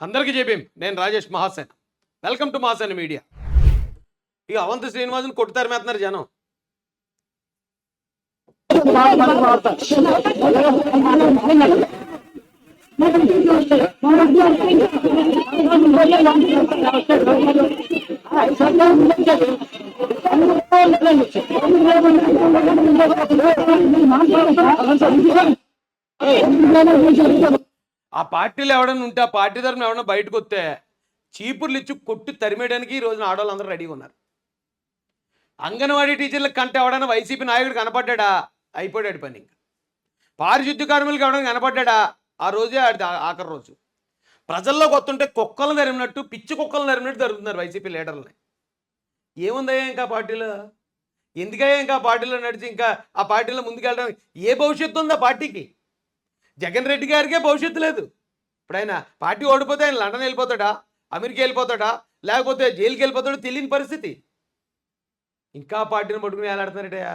అందరికీ చెప్పేం నేను Rajesh Mahasen welcome to Mahasen media ఇక అవంతి శ్రీనివాసుని కొట్టుతారు మేస్తున్నారు జనం ఆ పార్టీలో ఎవడన్నా ఉంటే ఆ పార్టీ తరఫున ఎవడన్నా బయటకు వస్తే చీపుర్లు ఇచ్చి కొట్టి తరిమేయడానికి ఈ రోజున ఆడవాళ్ళందరూ రెడీగా ఉన్నారు. అంగన్వాడీ టీచర్ల కంటే ఎవడన్నా వైసీపీ నాయకుడు కనపడ్డా అయిపోయాడు పని ఇంకా. పారిశుద్ధ్య కార్మికులకు ఎవడన్నా కనపడ్డా ఆ రోజే ఆడిది ఆఖరి రోజు. ప్రజల్లో కొత్త ఉంటే కుక్కలు తరిమినట్టు పిచ్చి కుక్కలు తరిమినట్టు జరుగుతున్నారు వైసీపీ లీడర్లని. ఏముందయ్యా ఇంకా పార్టీలో? ఎందుకయ్యా ఇంకా పార్టీలో నడిచి ఇంకా ఆ పార్టీలో ముందుకెళ్ళడానికి ఏ భవిష్యత్తు ఉంది ఆ పార్టీకి? జగన్ రెడ్డి గారికే భవిష్యత్తు లేదు. ఇప్పుడు ఆయన పార్టీ ఓడిపోతే ఆయన లండన్ వెళ్ళిపోతాడా? అమెరికా వెళ్ళిపోతాడా? లేకపోతే జైలుకి వెళ్ళిపోతాడో తెలియని పరిస్థితి. ఇంకా పార్టీని పట్టుకుని వేలాడుతున్నారటయా